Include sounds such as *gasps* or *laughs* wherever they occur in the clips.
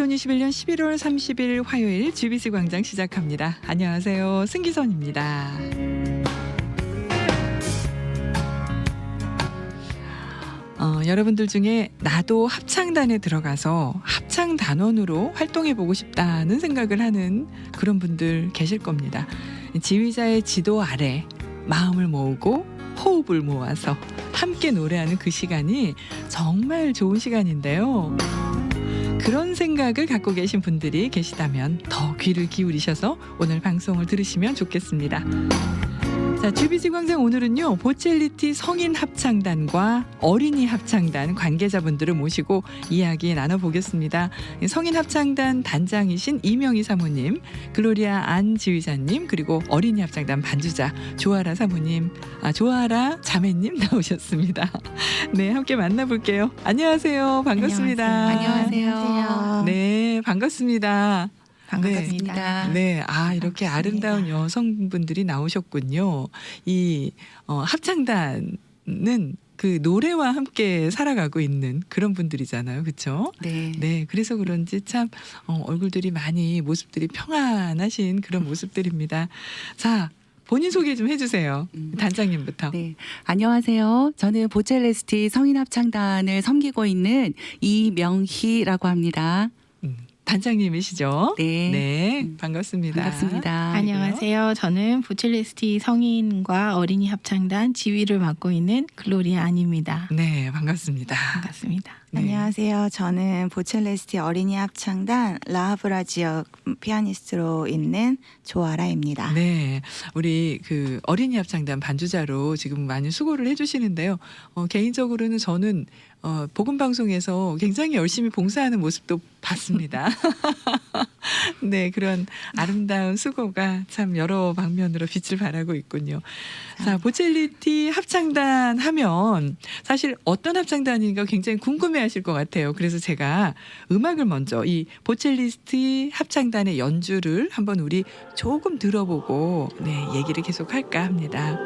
2021년 11월 30일 화요일 GBC 광장 시작합니다. 안녕하세요. 승기선입니다. 어, 여러분들 중에 나도 합창단에 들어가서 합창 단원으로 활동해 보고 싶다는 생각을 하는 그런 분들 계실 겁니다. 지휘자의 지도 아래 마음을 모으고 호흡을 모아서 함께 노래하는 그 시간이 정말 좋은 시간인데요. 그런 생각을 갖고 계신 분들이 계시다면 더 귀를 기울이셔서 오늘 방송을 들으시면 좋겠습니다. 자, 주비지 광장 오늘은요, 보첼리티 성인 합창단과 어린이 합창단 관계자분들을 모시고 이야기 나눠보겠습니다. 성인 합창단 단장이신 이명희 사모님, 글로리아 안 지휘자님, 그리고 어린이 합창단 반주자 조아라 사모님, 아, 조아라 자매님 *laughs* 나오셨습니다. 네, 함께 만나볼게요. 안녕하세요. 반갑습니다. 안녕하세요. 네, 반갑습니다. 반갑습니다. 네, 아 이렇게 반갑습니다. 아름다운 여성분들이 나오셨군요. 이 어, 합창단은 그 노래와 함께 살아가고 있는 그런 분들이잖아요, 그렇죠? 네. 네, 그래서 그런지 참 어, 얼굴들이 많이 모습들이 평안하신 그런 모습들입니다. 자, 본인 소개 좀 해주세요, 음. 단장님부터. 네. 안녕하세요. 저는 보첼레스티 성인 합창단을 섬기고 있는 이명희라고 합니다. 음, 단장님이시죠? 네. 네, 음, 반갑습니다. 반갑습니다. 안녕하세요. 저는 부첼리스티 성인과 어린이 합창단 지휘를 맡고 있는 글로리아 안입니다. 네, 반갑습니다. 반갑습니다. 네. 안녕하세요. 저는 보첼레스티 어린이 합창단 라하브라 지역 피아니스트로 있는 조아라입니다. 네, 우리 그 어린이 합창단 반주자로 지금 많이 수고를 해주시는데요. 어, 개인적으로는 저는 어, 복음 방송에서 굉장히 열심히 봉사하는 모습도 봤습니다. *laughs* 네, 그런 아름다운 수고가 참 여러 방면으로 빛을 발하고 있군요. 자, 보첼리티 합창단 하면 사실 어떤 합창단인가 굉장히 궁금해 하실 것 같아요. 그래서 제가 음악을 먼저 이 보첼리스트 합창단의 연주를 한번 우리 조금 들어보고 네 얘기를 계속 할까 합니다.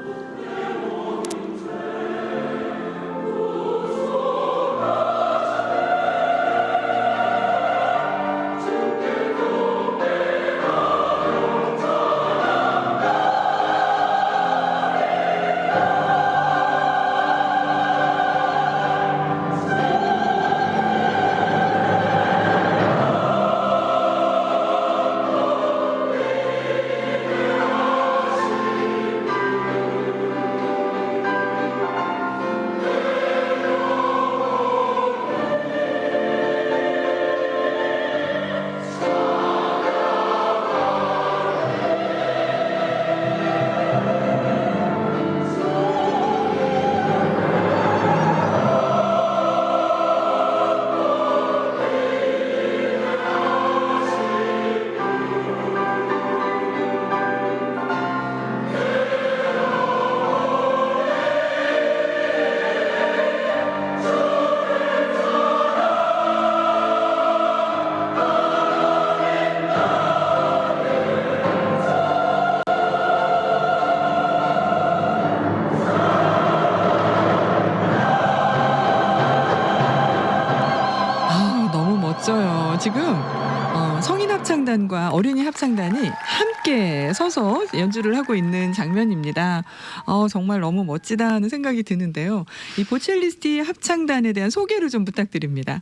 합창단과 어린이 합창단이 함께 서서 연주를 하고 있는 장면입니다. 어, 정말 너무 멋지다 하는 생각이 드는데요. 이 보첼리스티 합창단에 대한 소개를 좀 부탁드립니다.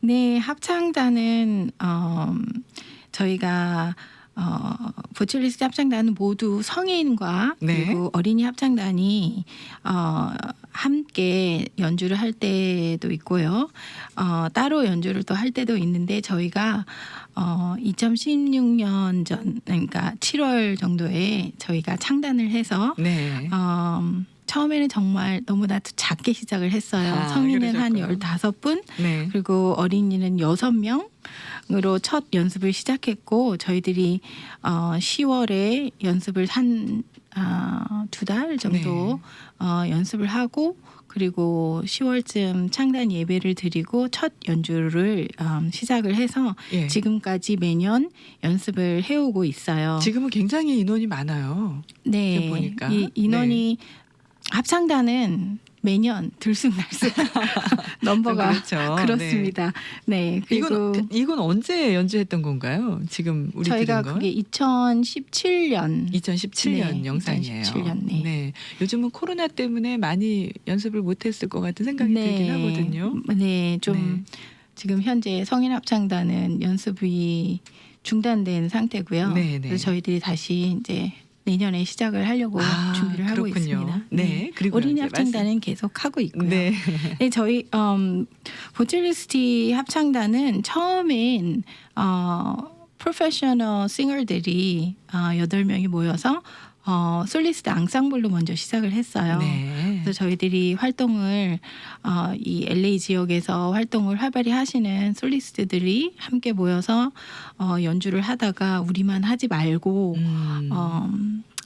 네, 합창단은 어, 저희가 어, 부첼리스티 합창단은 모두 성인과 네. 그리고 어린이 합창단이 어, 함께 연주를 할 때도 있고요. 어, 따로 연주를 또 할 때도 있는데 저희가 어, 2016년 전 그러니까 7월 정도에 저희가 창단을 해서 네. 어, 처음에는 정말 너무나도 작게 시작을 했어요. 아, 성인은 한 그러셨구나. 15분, 네. 그리고 어린이는 6명으로 첫 연습을 시작했고 저희들이 어 10월에 연습을 한 아, 두 달 정도 네. 어 연습을 하고 그리고 10월쯤 창단 예배를 드리고 첫 연주를 음, 시작을 해서 예. 지금까지 매년 연습을 해오고 있어요. 지금은 굉장히 인원이 많아요. 네, 보니까. 이 인원이 합창단은 매년 들쑥날쑥 *laughs* 넘버가 그렇죠. 그렇습니다. 네. 네. 그리고 이건 이건 언제 연주했던 건가요? 지금 우리 저희가 들은 건? 그게 2017년 2017년 네, 영상이에요. 2017년, 네. 요즘은 코로나 때문에 많이 연습을 못 했을 것 같은 생각이 들긴 하거든요. 네, 좀 네. 지금 현재 성인 합창단은 연습이 중단된 상태고요. 네, 네. 그래서 저희들이 다시 이제 내년에 시작을 하려고 아, 준비를 하고 그렇군요. 있습니다. 네, 그리고 어린이 이제 합창단은 계속 하고 있고요. 네. *laughs* 네, 저희 음, 보첼리스티 합창단은 처음엔 어, 프로페셔널 싱어들이 어, 여덟 명이 모여서 어, 솔리스트 앙상블로 먼저 시작을 했어요. 네. 그래서 저희들이 활동을 어, 이 LA 지역에서 활동을 활발히 하시는 솔리스트들이 함께 모여서 어, 연주를 하다가 우리만 하지 말고 음. 어,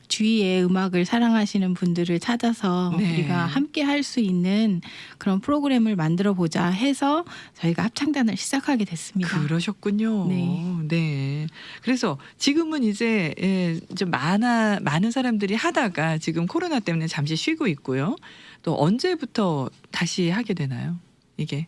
주위에 음악을 사랑하시는 분들을 찾아서 네. 우리가 함께 할 수 있는 그런 프로그램을 만들어 보자 해서 저희가 합창단을 시작하게 됐습니다. 그러셨군요. 네. 네. 그래서 지금은 이제 예, 좀 많아 많은 사람들이 하다가 지금 코로나 때문에 잠시 쉬고 있고요. 또 언제부터 다시 하게 되나요? 이게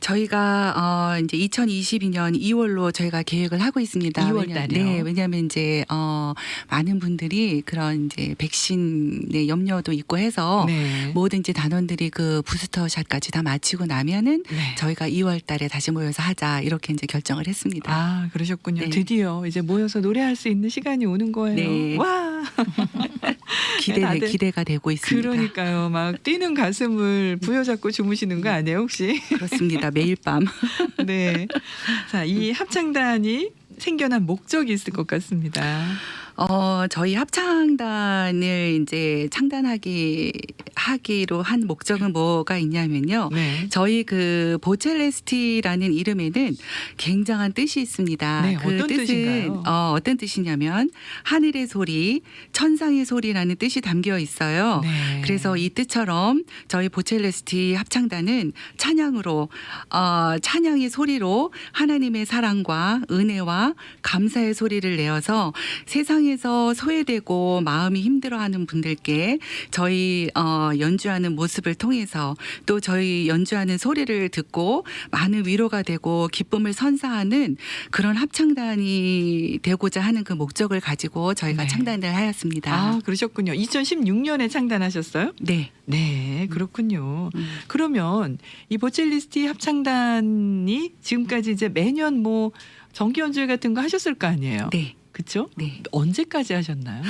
저희가 어 이제 2022년 2월로 저희가 계획을 하고 있습니다. 2월 왜냐- 달이요? 네, 왜냐하면 이제 어 많은 분들이 그런 이제 백신의 염려도 있고 해서 네. 모든 이제 단원들이 그 부스터샷까지 다 마치고 나면은 네. 저희가 2월 달에 다시 모여서 하자 이렇게 이제 결정을 했습니다. 아 그러셨군요. 네. 드디어 이제 모여서 노래할 수 있는 시간이 오는 거예요. 네. 와 *laughs* 기대 다들 기대가 되고 있습니다. 그러니까요. 막 뛰는 가슴을 부여잡고 주무시는 거 아니에요 혹시? 그렇습니다. 매일 밤. *laughs* 네. 자, 이 합창단이 생겨난 목적이 있을 것 같습니다. 어, 저희 합창단을 이제 창단하기 하기로 한 목적은 뭐가 있냐면요. 네. 저희 그 보첼레스티라는 이름에는 굉장한 뜻이 있습니다. 네, 그 어떤 뜻은 뜻인가요? 어, 어떤 뜻이냐면 하늘의 소리, 천상의 소리라는 뜻이 담겨 있어요. 네. 그래서 이 뜻처럼 저희 보첼레스티 합창단은 찬양으로 어, 찬양의 소리로 하나님의 사랑과 은혜와 감사의 소리를 내어서 세상 에서 소외되고 마음이 힘들어하는 분들께 저희 어, 연주하는 모습을 통해서 또 저희 연주하는 소리를 듣고 많은 위로가 되고 기쁨을 선사하는 그런 합창단이 되고자 하는 그 목적을 가지고 저희가 네. 창단을 하였습니다. 아, 그러셨군요. 2016년에 창단하셨어요? 네. 네, 그렇군요. 음. 그러면 이 보첼리스티 합창단이 지금까지 이제 매년 뭐 정기 연주 같은 거 하셨을 거 아니에요. 네. 그렇죠? 네. 언제까지 하셨나요?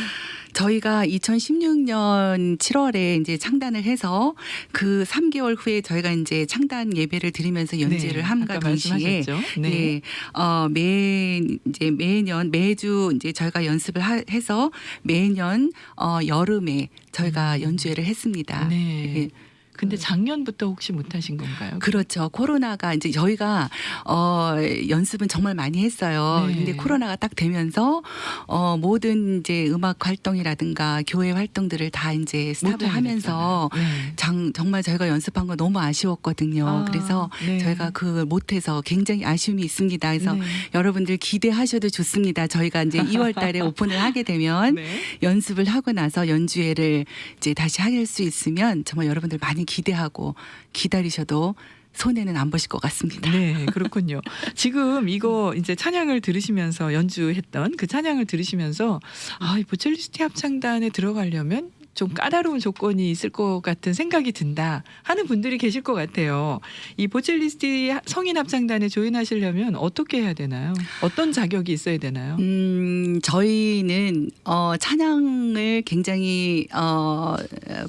저희가 2016년 7월에 이제 창단을 해서 그 3개월 후에 저희가 이제 창단 예배를 드리면서 연주를 네, 함과 동시에 말씀하셨죠? 네. 어, 매, 이제 매년, 매주 이제 저희가 연습을 하, 해서 매년, 어, 여름에 저희가 음. 연주회를 했습니다. 네. 예. 근데 작년부터 혹시 못 하신 건가요? 그렇죠. 코로나가 이제 저희가 어 연습은 정말 많이 했어요. 네. 근데 코로나가 딱 되면서 어 모든 이제 음악 활동이라든가 교회 활동들을 다 이제 못 스탑을 하게 하면서 됐잖아요. 네. 장, 정말 저희가 연습한 거 너무 아쉬웠거든요. 아, 그래서 네. 저희가 그걸 못해서 굉장히 아쉬움이 있습니다. 그래서 네. 여러분들 기대하셔도 좋습니다. 저희가 이제 2월 달에 *laughs* 오픈을 하게 되면 네. 연습을 하고 나서 연주회를 이제 다시 할 수 있으면 정말 여러분들 많이 기대하고 기다리셔도 손해는 안 보실 것 같습니다. 네, 그렇군요. 지금 이거 이제 찬양을 들으시면서 연주했던 그 찬양을 들으시면서 아, 이 보첼리스티 합창단에 들어가려면 좀 까다로운 조건이 있을 것 같은 생각이 든다 하는 분들이 계실 것 같아요. 이 보첼리스티 성인 합창단에 조인하시려면 어떻게 해야 되나요? 어떤 자격이 있어야 되나요? 음, 저희는 어 찬양을 굉장히 어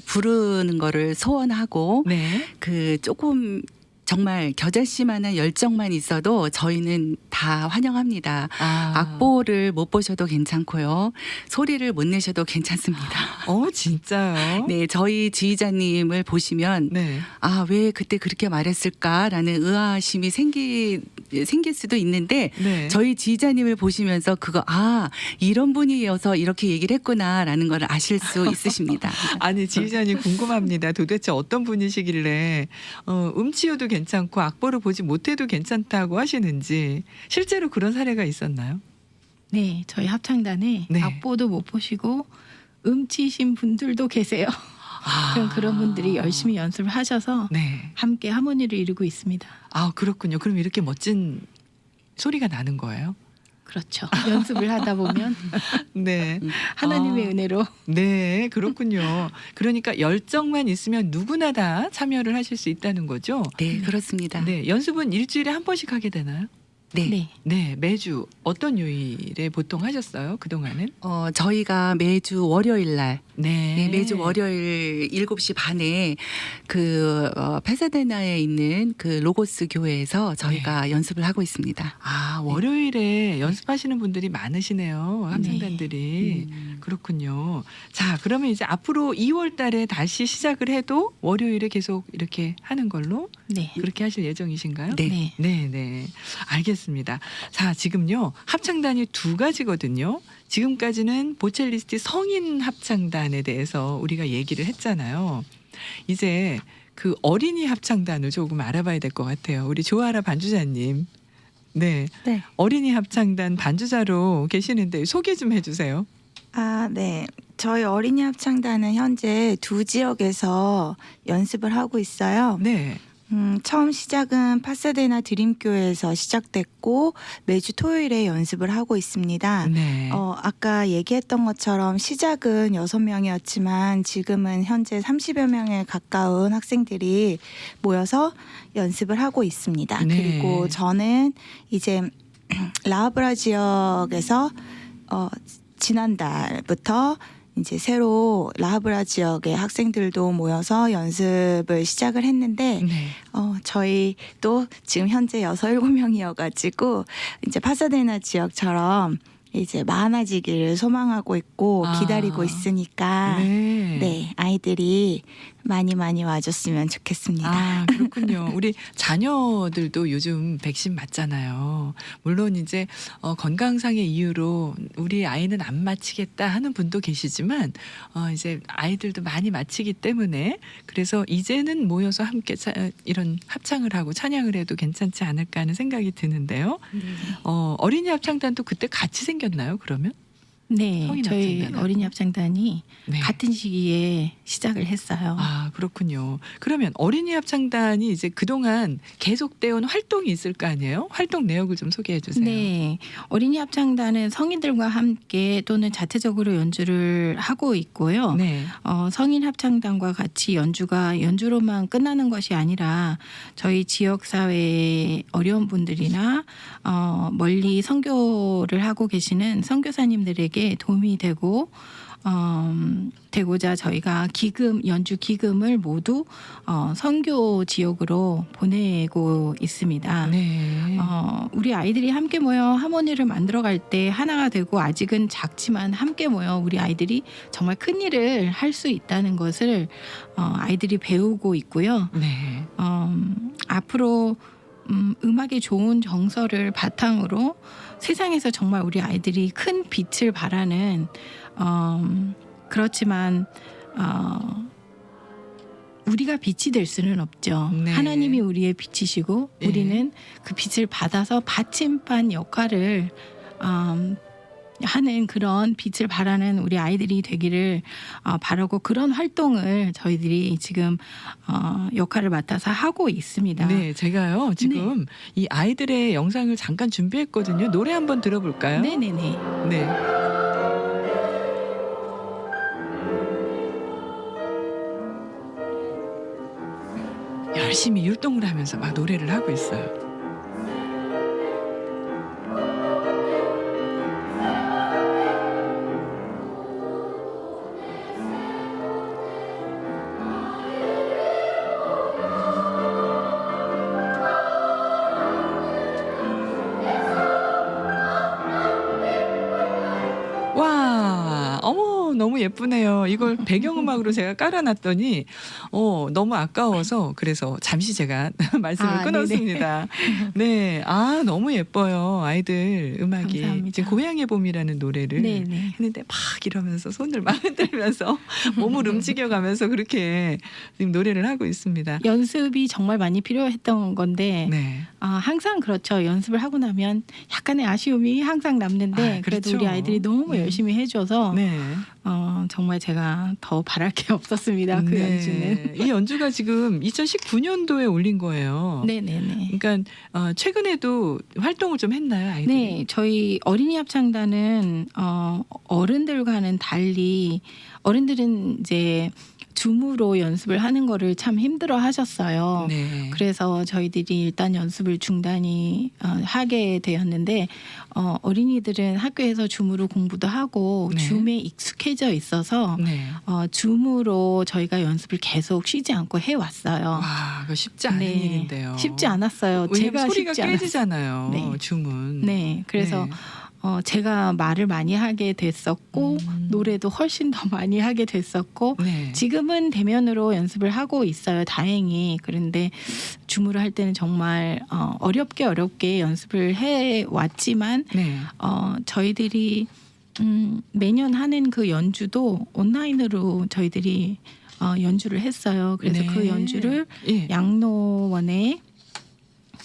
부르는 거를 소원하고 네. 그 조금 정말 겨자 씨만한 열정만 있어도 저희는 다 환영합니다. 아, 악보를 못 보셔도 괜찮고요. 소리를 못 내셔도 괜찮습니다. 어, 진짜요? *laughs* 네, 저희 지휘자님을 보시면 네. 아, 왜 그때 그렇게 말했을까라는 의아심이 생기 생길 수도 있는데 네. 저희 지휘자님을 보시면서 그거 아, 이런 분이어서 이렇게 얘기를 했구나라는 걸 아실 수 *laughs* 있으십니다. 아니 지휘자님 궁금합니다. 도대체 어떤 분이시길래 어, 음치여도 괜찮고 악보를 보지 못해도 괜찮다고 하시는지 실제로 그런 사례가 있었나요? 네, 저희 합창단에 네. 악보도 못 보시고 음치신 분들도 계세요. 아. *laughs* 그럼 그런 분들이 열심히 연습을 하셔서 네. 함께 하모니를 이루고 있습니다. 아 그렇군요. 그럼 이렇게 멋진 소리가 나는 거예요? 그렇죠. 연습을 하다 보면 *laughs* 네. 하나님의 아. 은혜로 네, 그렇군요. 그러니까 열정만 있으면 누구나 다 참여를 하실 수 있다는 거죠. 네, 그렇습니다. 네. 네, 연습은 일주일에 한 번씩 하게 되나요? 네. 네, 매주 어떤 요일에 보통 하셨어요? 그동안은? 어, 저희가 매주 월요일 날 네. 네, 매주 월요일 7시 반에 그 어, 페사데나에 있는 그 로고스 교회에서 저희가 연습을 하고 있습니다. 아, 월요일에 연습하시는 분들이 많으시네요. 합창단들이. 음. 그렇군요. 자, 그러면 이제 앞으로 2월 달에 다시 시작을 해도 월요일에 계속 이렇게 하는 걸로 네. 그렇게 하실 예정이신가요? 네. 네. 네, 네. 알겠습니다. 자, 지금요. 합창단이 두 가지거든요. 지금까지는 보첼리스트 성인 합창단에 대해서 우리가 얘기를 했잖아요. 이제 그 어린이 합창단을 조금 알아봐야 될 것 같아요. 우리 조아라 반주자님. 네. 네. 어린이 합창단 반주자로 계시는데 소개 좀 해주세요. 아, 네. 저희 어린이 합창단은 현재 두 지역에서 연습을 하고 있어요. 네. 음, 처음 시작은 파사데나 드림교회에서 시작됐고 매주 토요일에 연습을 하고 있습니다. 네. 어, 아까 얘기했던 것처럼 시작은 여섯 명이었지만 지금은 현재 30여 명에 가까운 학생들이 모여서 연습을 하고 있습니다. 네. 그리고 저는 이제 *clears throat* 라브라 지역에서 어, 지난달부터 이제 새로 라브라 지역의 학생들도 모여서 연습을 시작을 했는데 네. 어, 저희 또 지금 현재 여섯 일곱 명이어가지고 이제 파사데나 지역처럼 이제 많아지기를 소망하고 있고 아. 기다리고 있으니까 네. 네. 아이들이 많이 많이 와줬으면 좋겠습니다. 아, 그렇군요. 우리 자녀들도 요즘 백신 맞잖아요. 물론 이제 어, 건강상의 이유로 우리 아이는 안 맞히겠다 하는 분도 계시지만 어, 이제 아이들도 많이 맞히기 때문에 그래서 이제는 모여서 함께 차, 이런 합창을 하고 찬양을 해도 괜찮지 않을까 하는 생각이 드는데요. 어, 어린이 합창단도 그때 같이 생겼나요? 그러면? 네. 성인 저희 합창단은? 어린이 합창단이 네. 같은 시기에 시작을 했어요. 아, 그렇군요. 그러면 어린이 합창단이 이제 그동안 계속되어 온 활동이 있을 거 아니에요? 활동 내역을 좀 소개해 주세요. 네. 어린이 합창단은 성인들과 함께 또는 자체적으로 연주를 하고 있고요. 네. 어, 성인 합창단과 같이 연주가 연주로만 끝나는 것이 아니라 저희 지역 사회의 어려운 분들이나 어, 멀리 선교를 하고 계시는 선교사님들에게 도움이 되고 음, 되고자 저희가 기금 연주 기금을 모두 어, 선교 지역으로 보내고 있습니다. 네. 어, 우리 아이들이 함께 모여 하모니를 만들어 갈 때 하나가 되고 아직은 작지만 함께 모여 우리 아이들이 정말 큰 일을 할 수 있다는 것을 어, 아이들이 배우고 있고요. 네. 어, 앞으로 음, 음악의 좋은 정서를 바탕으로 세상에서 정말 우리 아이들이 큰 빛을 발하는 어, 그렇지만 어, 우리가 빛이 될 수는 없죠. 네. 하나님이 우리의 빛이시고 예. 우리는 그 빛을 받아서 받침반 역할을 음, 하는 그런 빛을 바라는 우리 아이들이 되기를 어, 바라고 그런 활동을 저희들이 지금 어, 역할을 맡아서 하고 있습니다. 네, 제가요 지금 이 아이들의 영상을 잠깐 준비했거든요. 노래 한번 들어볼까요? 네 네 네. 네. 열심히 율동을 하면서 막 노래를 하고 있어요. 너무 예쁘네요. 이걸 배경음악으로 제가 깔아놨더니, 어, 너무 아까워서, 그래서 잠시 제가 *laughs* 말씀을 아, 끊었습니다. 네, 아, 너무 예뻐요. 아이들 음악이. 감사합니다. 지금 고향의 봄이라는 노래를 네네. 했는데 막 이러면서 손을 막 *laughs* 흔들면서 몸을 움직여가면서 그렇게 지금 노래를 하고 있습니다. 연습이 정말 많이 필요했던 건데 네. 아, 항상 그렇죠. 연습을 하고 나면 약간의 아쉬움이 항상 남는데 아, 그래도 그렇죠. 우리 아이들이 너무 네. 열심히 해줘서 네. 어, 어, 정말 제가 더 바랄 게 *laughs* 없었습니다. 그 연주는. 이 연주가 지금 2019년도에 올린 거예요. 네네네. 그러니까 어, 최근에도 활동을 좀 했나요, 아이들이? 네, 저희 어린이 합창단은 어, 어른들과는 달리 어른들은 이제 줌으로 연습을 하는 거를 참 힘들어 하셨어요. 네. 그래서 저희들이 일단 연습을 중단이 어, 하게 되었는데 어, 어린이들은 학교에서 줌으로 공부도 하고 네. 줌에 익숙해져 있어서 네. 어, 줌으로 저희가 연습을 계속 쉬지 않고 해 왔어요. 와, 그거 쉽지 않은 네, 일인데요. 쉽지 않았어요. 제가 소리가 쉽지. 깨지잖아요. 네. 줌은. 네, 그래서 네. 어, 제가 말을 많이 하게 됐었고 음. 노래도 훨씬 더 *laughs* 많이 하게 됐었고 네. 지금은 대면으로 연습을 하고 있어요. 다행히 그런데 줌으로 할 때는 정말 어, 어렵게 어렵게 연습을 해 왔지만 네. 어, 저희들이 음, 매년 하는 그 연주도 온라인으로 저희들이 어, 연주를 했어요. 그래서 네. 그 연주를 예. 양로원에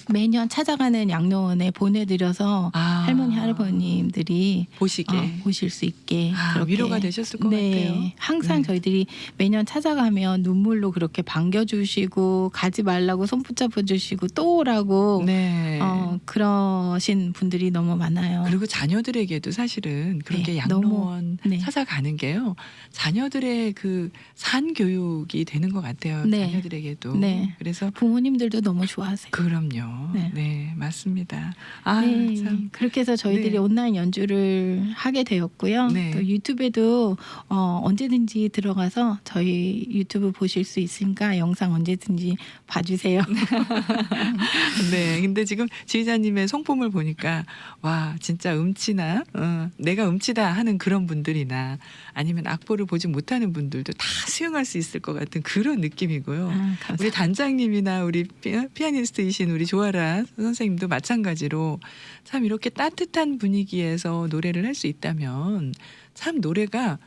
매년 찾아가는 양로원에 보내드려서 아. 할머니 할아버님들이 보시게. 어, 보실 수 있게 아, 그렇게 위로가 되셨을 것 네, 같아요. 항상 네. 저희들이 매년 찾아가면 눈물로 그렇게 반겨주시고 가지 말라고 손 붙잡아 주시고 또 오라고 네. 어, 그러신 분들이 너무 많아요. 그리고 자녀들에게도 사실은 그렇게 네, 양로원 네. 찾아가는 게요. 자녀들의 그 산 교육이 되는 것 같아요. 네. 자녀들에게도. 네. 그래서 부모님들도 너무 좋아하세요. 그럼요. 네, 네. 맞습니다. 아, 네, 참. 그렇게 해서 저희들이 네. 온라인 연주를 하게 되었고요. 네. 또 유튜브에도 어, 언제든지 들어가서 저희 유튜브 보실 수 있으니까 영상 언제든지 봐주세요. *laughs* 네. 근데 지금 지휘자님의 성품을 보니까 와, 진짜 음치나 어, 내가 음치다 하는 그런 분들이나 아니면 악보를 보지 못하는 분들도 다 수용할 수 있을 것 같은 그런 느낌이고요. 아. 우리 단장님이나 우리 피- 피아니스트이신 우리 조 아라 선생님도 마찬가지로 참 이렇게 따뜻한 분위기에서 노래를 할 수 있다면 참 노래가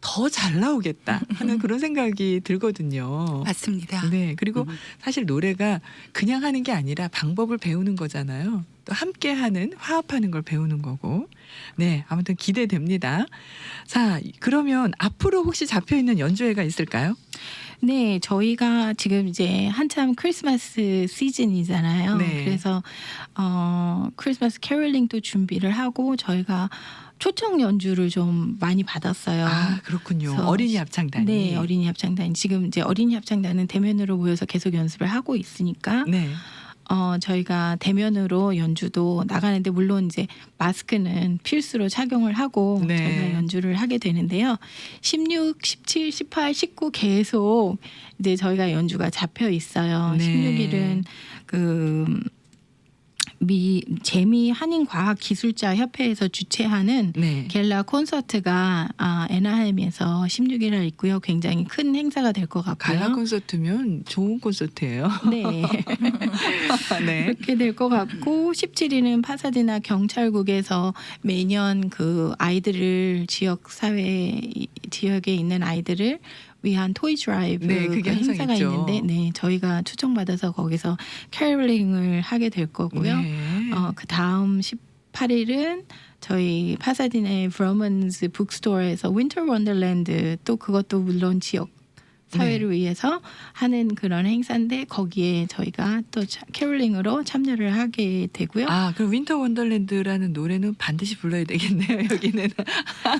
더 잘 나오겠다 하는 그런 생각이 들거든요. 맞습니다. 네. 그리고 음. 사실 노래가 그냥 하는 게 아니라 방법을 배우는 거잖아요. 또 함께 하는 화합하는 걸 배우는 거고. 네. 아무튼 기대됩니다. 자, 그러면 앞으로 혹시 잡혀 있는 연주회가 있을까요? 네, 저희가 지금 이제 한참 크리스마스 시즌이잖아요. 네. 그래서 어 크리스마스 캐롤링도 준비를 하고 저희가 초청 연주를 좀 많이 받았어요. 아, 그렇군요. 그래서 어린이 합창단이. 네, 어린이 합창단 지금 이제 어린이 합창단은 대면으로 모여서 계속 연습을 하고 있으니까 네. 어 저희가 대면으로 연주도 나가는데 물론 이제 마스크는 필수로 착용을 하고 네. 저희가 연주를 하게 되는데요. 16, 17, 18, 19 계속 이제 저희가 연주가 잡혀 있어요. 네. 16일은 그 미 재미 한인 과학 기술자 협회에서 주최하는 네. 겔라 콘서트가 아, 애나하임에서 16일 날 있고요. 굉장히 큰 행사가 될 것 같고요. 갈라 콘서트면 좋은 콘서트예요. 네. *laughs* 네. 그렇게 될 것 같고 17일은 파사디나 경찰국에서 매년 그 아이들을 지역 사회 지역에 있는 아이들을 위한 토이 드라이브 네, 그게 그 항상 행사가 있죠. 있는데 네 저희가 초청받아서 거기서 캐롤링을 하게 될 거고요. 네. 어, 그 다음 18일은 저희 파사디나의 브러먼스 북스토어에서 윈터 원더랜드 또 그것도 물론 지역 사회를 네. 위해서 하는 그런 행사인데 거기에 저희가 또 차- 캐롤링으로 참여를 하게 되고요. 아, 그럼 윈터 원더랜드라는 노래는 반드시 불러야 되겠네요. *laughs* 여기는.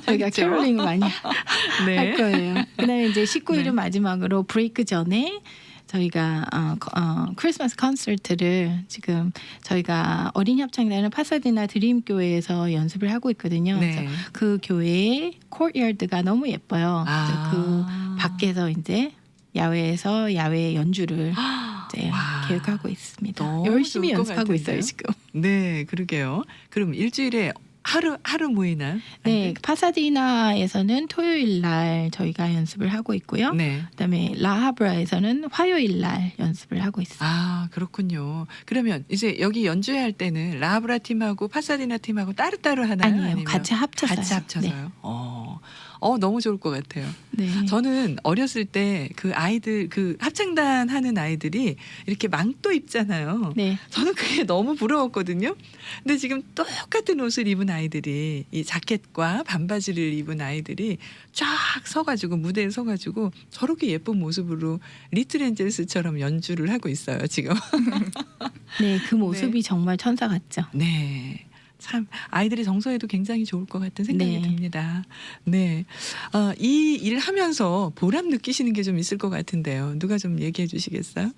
저희가 그렇죠? 캐롤링을 많이 *laughs* 네. 할 거예요. 그다음에 이제 19일은 네. 마지막으로 브레이크 전에 저희가 어, 거- 어, 크리스마스 콘서트를 지금 저희가 어린이 합창단은 파사디나 드림 교회에서 연습을 하고 있거든요. 그래서 네. 그 교회의 코트야드가 너무 예뻐요. 아. 그래서 그 밖에서 이제 야외에서 야외 연주를 *gasps* 이제 와. 계획하고 있습니다. 너무 열심히 좋을 것 연습하고 같은데요? 있어요 지금. *laughs* 네, 그러게요. 그럼 일주일에 하루 하루 모이나요? 네, 파사디나에서는 토요일 날 저희가 연습을 하고 있고요. 네. 그다음에 라하브라에서는 화요일 날 연습을 하고 있어요. 아 그렇군요. 그러면 이제 여기 연주회 할 때는 라브라 팀하고 파사디나 팀하고 따로따로 하나요? 아니에요, 아니면 같이 합쳐서 같이 네. 합쳐서요. 어. 어, 어 너무 좋을 것 같아요. 네. 저는 어렸을 때 그 아이들 그 합창단 하는 아이들이 이렇게 망토 입잖아요. 네. 저는 그게 *laughs* 너무 부러웠거든요. 근데 지금 똑같은 옷을 입은 아이들이 이 자켓과 반바지를 입은 아이들이 쫙 서가지고 무대에 서가지고 저렇게 예쁜 모습으로 리틀 엔젤스처럼 연주를 하고 있어요 지금. *laughs* 네, 그 모습이 정말 천사 같죠. 네. 참 아이들의 정서에도 굉장히 좋을 것 같은 생각이 네. 듭니다. 네, 어, 이 일 하면서 보람 느끼시는 게 좀 있을 것 같은데요. 누가 좀 얘기해 주시겠어요?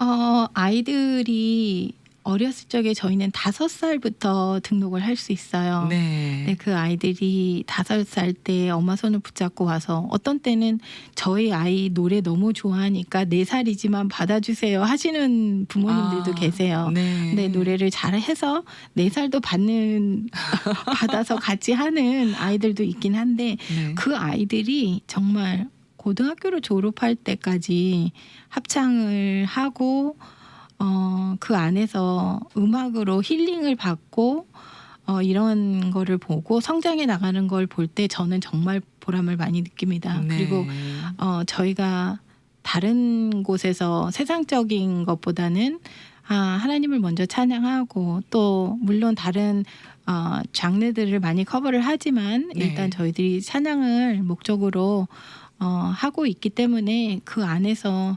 어, 아이들이 어렸을 적에 저희는 다섯 살부터 등록을 할 수 있어요. 네. 네, 그 아이들이 다섯 살 때 엄마 손을 붙잡고 와서 어떤 때는 저희 아이 노래 너무 좋아하니까 네 살이지만 받아주세요 하시는 부모님들도 아, 계세요. 네. 네, 노래를 잘해서 네 살도 받는 *laughs* 받아서 같이 하는 아이들도 있긴 한데 네. 그 아이들이 정말 고등학교를 졸업할 때까지 합창을 하고 어, 그 안에서 음악으로 힐링을 받고 어, 이런 거를 보고 성장해 나가는 걸 볼 때 저는 정말 보람을 많이 느낍니다. 네. 그리고 어, 저희가 다른 곳에서 세상적인 것보다는 아, 하나님을 먼저 찬양하고 또 물론 다른 어, 장르들을 많이 커버를 하지만 네. 일단 저희들이 찬양을 목적으로 어, 하고 있기 때문에 그 안에서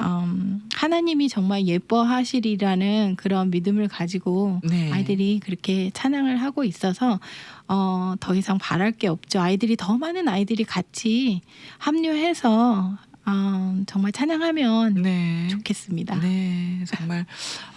음, 하나님이 정말 예뻐하시리라는 그런 믿음을 가지고 네. 아이들이 그렇게 찬양을 하고 있어서 어, 더 이상 바랄 게 없죠. 아이들이 더 많은 아이들이 같이 합류해서 어, 정말 찬양하면 네. 좋겠습니다. 네, 정말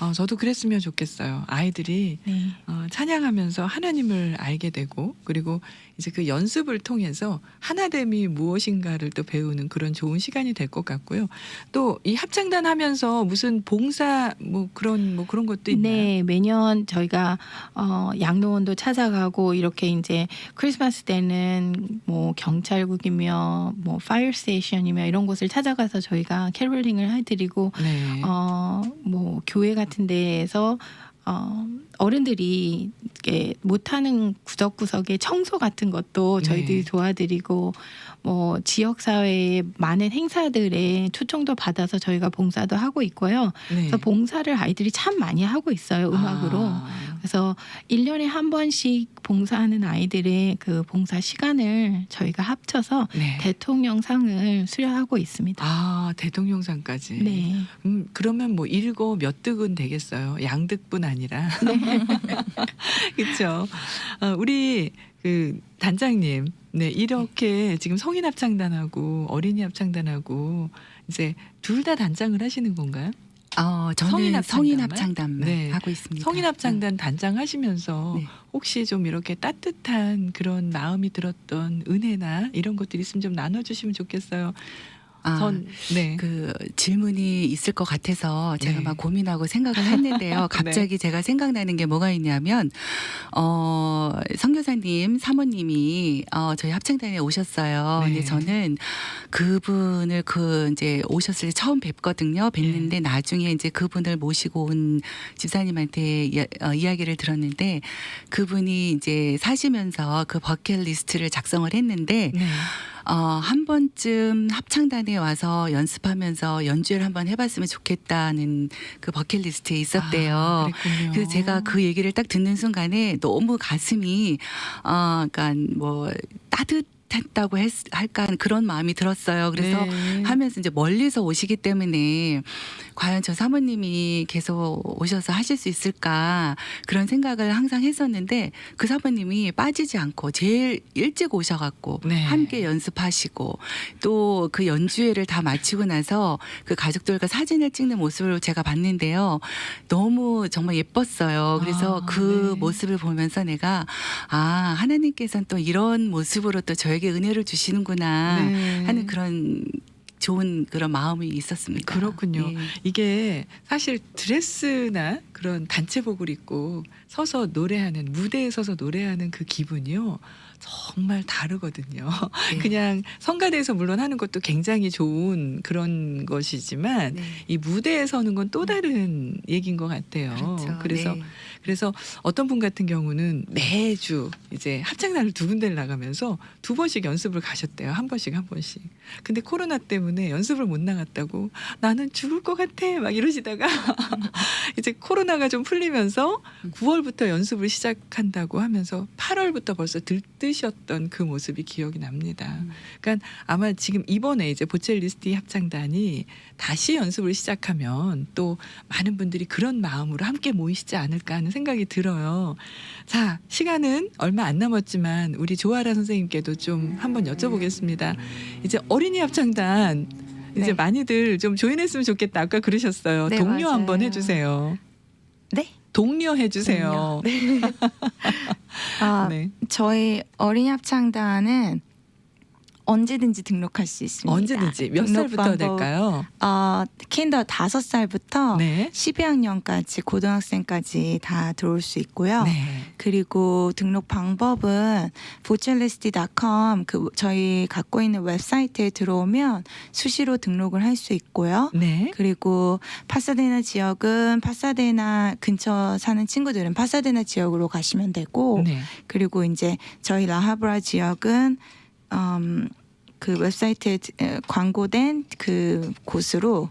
어, 저도 그랬으면 좋겠어요. 아이들이 네. 어, 찬양하면서 하나님을 알게 되고 그리고 이제 그 연습을 통해서 하나됨이 무엇인가를 또 배우는 그런 좋은 시간이 될 것 같고요. 또 이 합창단 하면서 무슨 봉사 뭐 그런 뭐 그런 것도 있나요? 네, 매년 저희가 어, 양로원도 찾아가고 이렇게 이제 크리스마스 때는 뭐 경찰국이며 뭐 파이어 스테이션이며 이런 곳을 찾아가서 저희가 캐롤링을 해드리고 네. 어, 뭐 교회 같은 데에서 어, 어른들이 못하는 구석구석의 청소 같은 것도 저희들이 네. 도와드리고 뭐 지역 사회의 많은 행사들에 초청도 받아서 저희가 봉사도 하고 있고요. 네. 그래서 봉사를 아이들이 참 많이 하고 있어요. 음악으로. 아, 그래서 일년에 한 번씩 봉사하는 아이들의 그 봉사 시간을 저희가 합쳐서 네. 대통령상을 수여하고 있습니다. 아 대통령상까지. 네. 음, 그러면 뭐 일거 몇 득은 되겠어요. 양득뿐 아니라. 네. *laughs* 그렇죠. 어, 우리 그 단장님, 네 이렇게 지금 성인 합창단하고 어린이 합창단하고 이제 둘 다 단장을 하시는 건가요? 어, 저는 성인 성인, 합창단만? 합창단만 네. 하고 있습니다. 성인 합창단 단장 하시면서 네. 혹시 좀 이렇게 따뜻한 그런 마음이 들었던 은혜나 이런 것들 있으면 좀 나눠주시면 좋겠어요. 아, 전 네. 그 질문이 있을 것 같아서 제가 네. 막 고민하고 생각을 했는데요. *laughs* 갑자기 제가 생각나는 게 뭐가 있냐면 어 성교사님 사모님이 어 저희 합창단에 오셨어요. 네. 근데 저는 그분을 그 이제 오셨을 때 처음 뵙거든요. 뵀는데 네. 나중에 이제 그분을 모시고 온 집사님한테 이야, 어, 이야기를 들었는데 그분이 이제 사시면서 그 버킷리스트를 작성을 했는데 네. 어, 한 번쯤 합창단에 와서 연습하면서 연주를 한번 해봤으면 좋겠다는 그 버킷리스트에 있었대요. 아. 그래서 제가 그 얘기를 딱 듣는 순간에 너무 가슴이 어, 그러니까 뭐 따뜻 했다고 했, 할까 하는 그런 마음이 들었어요. 그래서 네. 하면서 이제 멀리서 오시기 때문에 과연 저 사모님이 계속 오셔서 하실 수 있을까 그런 생각을 항상 했었는데 그 사모님이 빠지지 않고 제일 일찍 오셔갖고 네. 함께 연습하시고 또 그 연주회를 다 마치고 나서 그 가족들과 사진을 찍는 모습을 제가 봤는데요. 너무 정말 예뻤어요. 그래서 아, 그 네. 모습을 보면서 내가 아 하나님께서는 또 이런 모습으로 또 저 에게 은혜를 주시는구나 네. 하는 그런 좋은 그런 마음이 있었습니다. 그렇군요. 예. 이게 사실 드레스나 그런 단체복을 입고 서서 노래하는 무대에 서서 노래하는 그 기분이요 정말 다르거든요. 네. *laughs* 그냥 성가대에서 물론 하는 것도 굉장히 좋은 그런 것이지만 네. 이 무대에 서는 건 또 다른 얘기인 것 같아요. 그렇죠. 그래서 네. 그래서 어떤 분 같은 경우는 매주 이제 합창단을 두 군데를 나가면서 두 번씩 연습을 가셨대요. 한 번씩 한 번씩. 근데 코로나 때문에 연습을 못 나갔다고 나는 죽을 것 같아 막 이러시다가 *laughs* 이제 코로나가 좀 풀리면서 9월부터 연습을 시작한다고 하면서 8월부터 벌써 들뜨셨던 그 모습이 기억이 납니다. 음. 그러니까 아마 지금 이번에 이제 보첼리스티 합창단이 다시 연습을 시작하면 또 많은 분들이 그런 마음으로 함께 모이시지 않을까 하는 생각이 들어요. 자, 시간은 얼마 안 남았지만 우리 조아라 선생님께도 좀 한번 여쭤보겠습니다. 이제 어린이 합창단 이제 네. 많이들 좀 조인했으면 좋겠다. 아까 그러셨어요. 네, 동료 한번 맞아요. 해주세요. 네. 동료 해주세요. *laughs* 아, 네. 저희 어린이 합창단은 언제든지 등록할 수 있습니다. 언제든지 몇 등록 살부터 방법, 될까요? 어, 킨더 다섯 살부터 네. 12학년까지 고등학생까지 다 들어올 수 있고요. 네. 그리고 등록 방법은 보첼리스티.com 그 저희 갖고 있는 웹사이트에 들어오면 수시로 등록을 할 수 있고요. 네. 그리고 파사데나 지역은 파사데나 근처 사는 친구들은 파사데나 지역으로 가시면 되고 네. 그리고 이제 저희 라하브라 지역은 음, 그 웹사이트에 에, 광고된 그 곳으로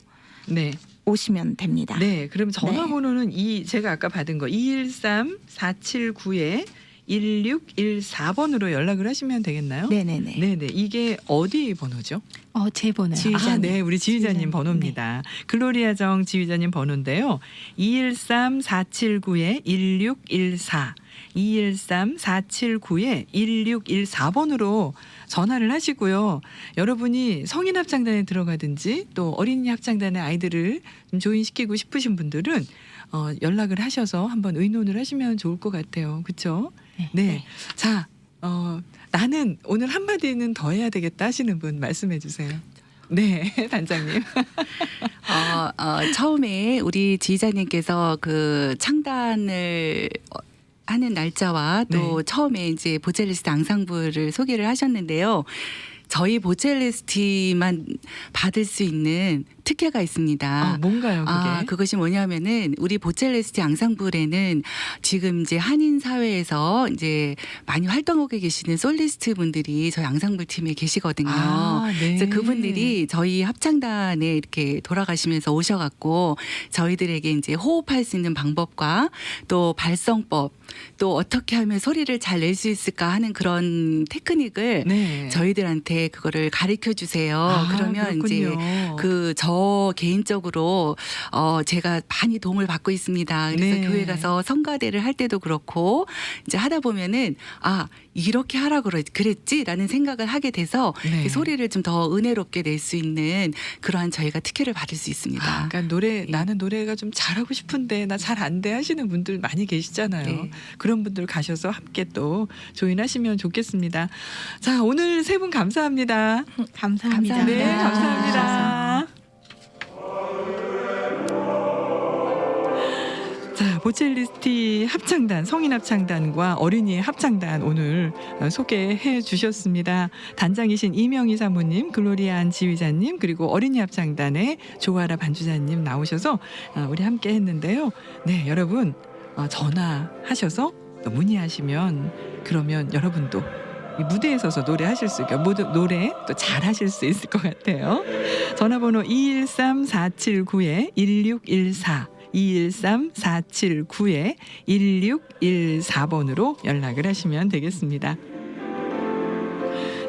네. 오시면 됩니다. 네, 그럼 전화번호는 이 제가 아까 받은 거 213 479에 1614번으로 연락을 하시면 되겠나요? 네네네. 네, 네. 이게 어디 번호죠? 어, 제 번호요. 지휘자님. 아, 네, 우리 지휘자님 지휘자님. 번호입니다. 글로리아정 지휘자님 번호인데요. 213 479에 1614 213 479에 1614번으로 전화를 하시고요. 여러분이 성인 합창단에 들어가든지 또 어린이 합창단의 아이들을 좀 조인시키고 싶으신 분들은 어, 연락을 하셔서 한번 의논을 하시면 좋을 것 같아요. 그렇죠? 네. 네. 자, 어, 나는 오늘 한마디는 더 해야 되겠다 하시는 분 말씀해 주세요. 네, *laughs* 단장님. *laughs* 어, 어, 처음에 우리 지휘자님께서 그 창단을 어, 하는 날짜와 또 네. 처음에 이제 보첼리스트 앙상블을 소개를 하셨는데요. 저희 보첼리스트만 받을 수 있는 특혜가 있습니다. 아, 뭔가요, 그게? 아, 그것이 뭐냐면은 우리 보첼레스티 앙상블에는 지금 이제 한인 사회에서 이제 많이 활동하고 계시는 솔리스트 분들이 저희 앙상블 팀에 계시거든요. 아, 네. 그래서 그분들이 저희 합창단에 이렇게 돌아가시면서 오셔갖고 저희들에게 이제 호흡할 수 있는 방법과 또 발성법 또 어떻게 하면 소리를 잘 낼 수 있을까 하는 그런 테크닉을 네. 저희들한테 그거를 가르쳐 주세요. 아, 그러면 이제 그렇군요. 그저 개인적으로 어 제가 많이 도움을 받고 있습니다. 그래서 네. 교회 가서 성가대를 할 때도 그렇고 이제 하다 보면은 아 이렇게 하라 그러 그랬지라는 생각을 하게 돼서 네. 이 소리를 좀 더 은혜롭게 낼 수 있는 그러한 저희가 특혜를 받을 수 있습니다. 아, 그러니까 노래 네. 나는 노래가 좀 잘하고 싶은데 나 잘 안 돼 하시는 분들 많이 계시잖아요. 네. 그런 분들 가셔서 함께 또 조인하시면 좋겠습니다. 자, 오늘 세 분 감사합니다. 감사합니다. 네, 감사합니다. 자, 보첼리스티 합창단, 성인 합창단과 어린이 합창단 오늘 어, 소개해 주셨습니다. 단장이신 이명희 사모님, 글로리안 지휘자님, 그리고 어린이 합창단의 조아라 반주자님 나오셔서 어, 우리 함께 했는데요. 네, 여러분 어, 전화하셔서 또 문의하시면 그러면 여러분도 이 무대에 서서 노래하실 수 있고 모두 노래 또 잘하실 수 있을 것 같아요. 전화번호 213-479에 1614 213-479에 1614번으로 연락을 하시면 되겠습니다.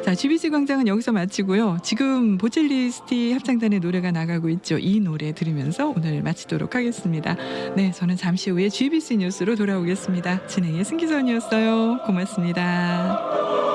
자, GBC 광장은 여기서 마치고요. 지금 보첼리스티 합창단의 노래가 나가고 있죠. 이 노래 들으면서 오늘 마치도록 하겠습니다. 네, 저는 잠시 후에 GBC 뉴스로 돌아오겠습니다. 진행의 승기선이었어요. 고맙습니다.